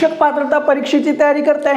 शिक्षक पात्रता परीक्षेची तयारी करताय?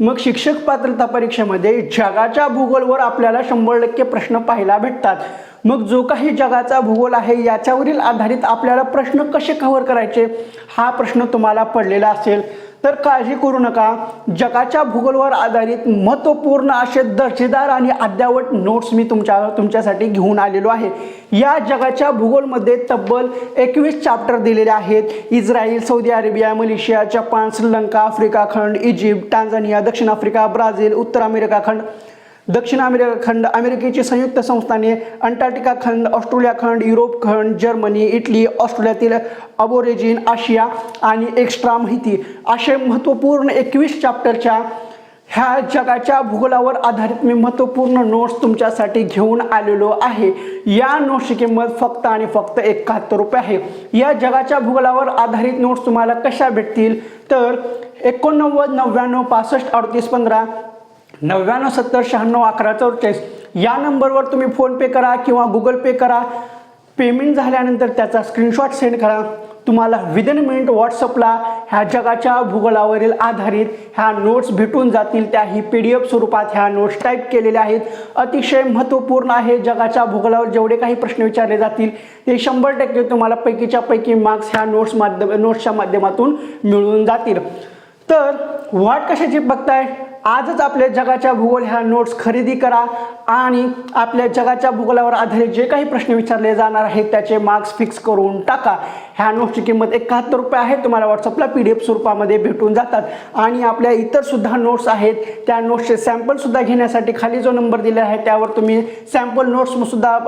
मग शिक्षक पात्रता परीक्षेमध्ये जगाच्या भूगोलवर आपल्याला शंभर टक्के प्रश्न पाहायला भेटतात. मग जो काही जगाचा भूगोल आहे याच्यावरील आधारित आपल्याला प्रश्न कसे कव्हर करायचे? हा प्रश्न तुम्हाला पडलेला असेल. तर काळजी करू नका. जगाच्या भूगोलवर आधारित महत्त्वपूर्ण असे दर्जेदार आणि अद्यावत नोट्स मी तुमच्या तुमच्यासाठी घेऊन आलेलो आहे. या जगाच्या भूगोलमध्ये तब्बल एकवीस चॅप्टर दिलेले आहेत. Israel Saudi Arabia Malaysia Japan Sri Lanka Africa खंड इजिप्त टांझानिया दक्षिण आफ्रिका ब्राझील उत्तर अमेरिका खंड. दक्षिण अमेरिका खंड अमेरिकेची संयुक्त संस्थाने अंटार्क्टिका खंड ऑस्ट्रेलिया खंड युरोप खंड जर्मनी इटली ऑस्ट्रेलियातील अबोरेजिन आशिया आणि एक्स्ट्रा माहिती असे महत्त्वपूर्ण एकवीस चॅप्टरच्या ह्या जगाच्या भूगोलावर आधारित मी महत्त्वपूर्ण नोट्स तुमच्यासाठी घेऊन आलेलो आहे. या नोट्सची किंमत फक्त आणि फक्त एकाहत्तर रुपये आहे. या जगाच्या भूगोलावर आधारित नोट्स तुम्हाला कशा भेटतील? तर एकोणनव्वद नव्याण्णव पासष्ट अडतीस पंधरा नव्याण्णव सत्तर शहाण्णव अकरा चौवेचाळीस या नंबरवर तुम्ही फोनपे करा किंवा गुगल पे करा. पेमेंट झाल्यानंतर त्याचा स्क्रीनशॉट सेंड करा. तुम्हाला विदिन मिनिट व्हॉट्सअपला ह्या जगाच्या भूगोलावरील आधारित ह्या नोट्स भेटून जातील. त्याही पी डी एफ स्वरूपात ह्या नोट्स टाईप केलेल्या आहेत. अतिशय महत्त्वपूर्ण आहे जगाच्या भूगोलावर जेवढे काही प्रश्न विचारले जातील ते शंभर टक्के तुम्हाला पैकीच्या पैकी मार्क्स ह्या नोट्स माध्यम नोट्सच्या माध्यमातून मिळून जातील. तर वाट कशाची बघताय? आजच आपल्या जगाच्या भूगोल ह्या नोट्स खरेदी करा आणि आपल्या जगाच्या भूगोलावर आधारित जे काही प्रश्न विचारले जाणार आहेत त्याचे मार्क्स फिक्स करून टाका. ह्या नोट्सची किंमत एकाहत्तर रुपये आहे. तुम्हाला व्हॉट्सअपला पी डी एफ स्वरूपामध्ये भेटून जातात. आणि आपल्या इतर सुद्धा नोट्स आहेत. त्या नोट्सचे सॅम्पलसुद्धा घेण्यासाठी खाली जो नंबर दिलेला आहे त्यावर तुम्ही सॅम्पल नोट्ससुद्धा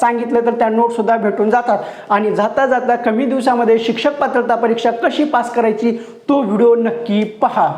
सांगितलं तर त्या नोट्ससुद्धा भेटून जातात. आणि जाता जाता कमी दिवसामध्ये शिक्षक पात्रता परीक्षा कशी पास करायची तो व्हिडिओ नक्की पहा.